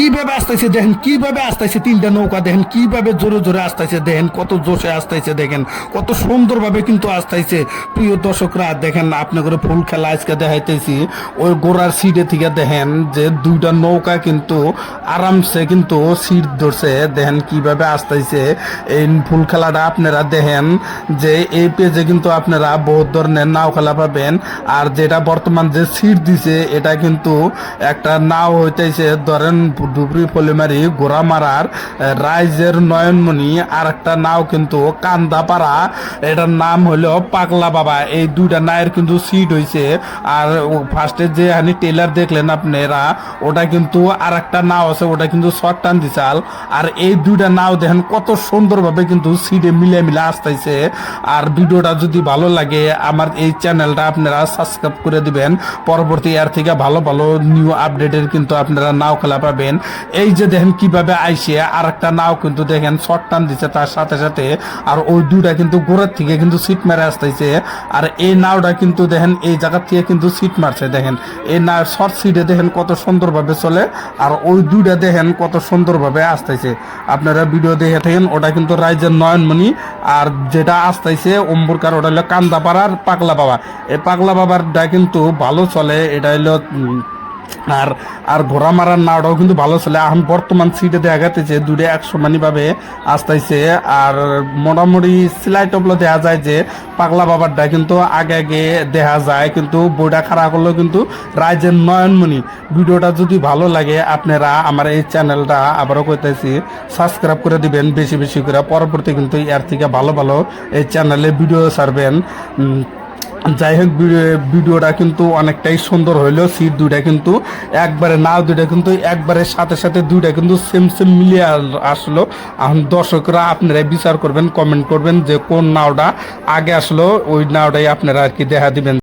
কীভাবে আসতেছে দেখেন, কীভাবে আসতেছে তিনটা নৌকা দেখেন, কীভাবে জোরে জোরে আসতেছে দেখেন, কত জোশে আসতেছে দেখেন, কত সুন্দরভাবে কিন্তু আসতেছে প্রিয় দর্শকরা, দেখেন আপনাদের ফুল খেলা আজকে দেখাইতেছি, ওই গোড়ার সিটে থেকে দেখেন যে দুইটা নৌকা কিন্তু আরামসে কিন্তু সিট ধরছে, দেখেন কীভাবে আসতেছে এই ফুল খেলাটা আপনারা দেখেন যে এই পেজে কিন্তু আপনারা বহুত ধরনের নাও খেলা পাবেন, আর যেটা বর্তমান যে সিট দিছে, এটা কিন্তু একটা নাও হইতেছে, ধরেন ডুবরি পলিমারি গোড়ামারার রাইজের নয়নমণি আর একটা নাও কিন্তু কান্দাপাড়া। এটার নাম হলো পাগলা বাবা। এই দুইটা নায়ের কিন্তু সিট হইছে। আর ফার্স্টে যে হানি টেলার দেখলেন আপনারা, ওটা কিন্তু আর একটা নাও আছে, ওটা কিন্তু শর্ট টান আর এই দুইটা নাও দেখেন কত সুন্দরভাবে কিন্তু সিটে মিলে মিলে আসতেছে। আর ভিডিওটা যদি ভালো লাগে, আমার এই চ্যানেলটা আপনারা সাবস্ক্রাইব করে দিবেন। পরবর্তী এর থেকে ভালো ভালো নিউ আপডেটের কিন্তু আপনারা নাও খেলা পাবেন। এই যে দেখেন কীভাবে আইসে আর একটা নাও কিন্তু দেখেন শর্ট টান দিচ্ছে তার সাথে সাথে, আর ওই দুইটা কিন্তু গোড়ার থেকে কিন্তু সিট মেরে আসতেছে। আর এই নাওটা কিন্তু দেখেন, এই জায়গা থেকে কিন্তু সিট মারছে, দেখেন। এই না, শর্ট সিটে দেখেন কত সুন্দরভাবে চলে, আর ওই দুইটা দেখেন কত সুন্দরভাবে আসতেছে। আপনারা ভিডিও দেখে থাকেন, ওটা কিন্তু রাইজের নয়নমণি, আর যেটা আসতেছে অম্বুরকার, ওটা হলো কান্দাপাড়ার পাগলা বাবা এই পাগলা বাবারটা কিন্তু ভালো চলে, এটা হলো আর আর ঘোড়া মারার নাওটাও কিন্তু ভালো ছিল এখন বর্তমান সিটে দেখা গেছে দুটো একশো মানি ভাবে আসতেছে। আর মোটামুটি সিলাই টপলো দেখা যায় যে পাগলা বাবারটা কিন্তু আগে আগে দেখা যায়, কিন্তু বইটা খারাপ করলেও কিন্তু রাইজের নয়নমণি। ভিডিওটা যদি ভালো লাগে আপনারা আমার এই চ্যানেলটা আবারও কইতেছি সাবস্ক্রাইব করে দিবেন, বেশি বেশি করে। পরবর্তী কিন্তু এর থেকে ভালো ভালো এই চ্যানেলে ভিডিও ছাড়বেন। যাই হোক ভিডিওটা কিন্তু অনেকটাই সুন্দর হইল। সিট দুইটা কিন্তু একবারে না, দুইটা কিন্তু একবারে সাথে সাথে দুইটা কিন্তু সেম সেম মিলিয়ে আসলো। এখন দর্শকরা আপনারা বিচার করবেন কমেন্ট করবেন যে কোন নাওটা আগে আসলো, ওই নাওটাই আপনারা আর কি দেখা দিবেন।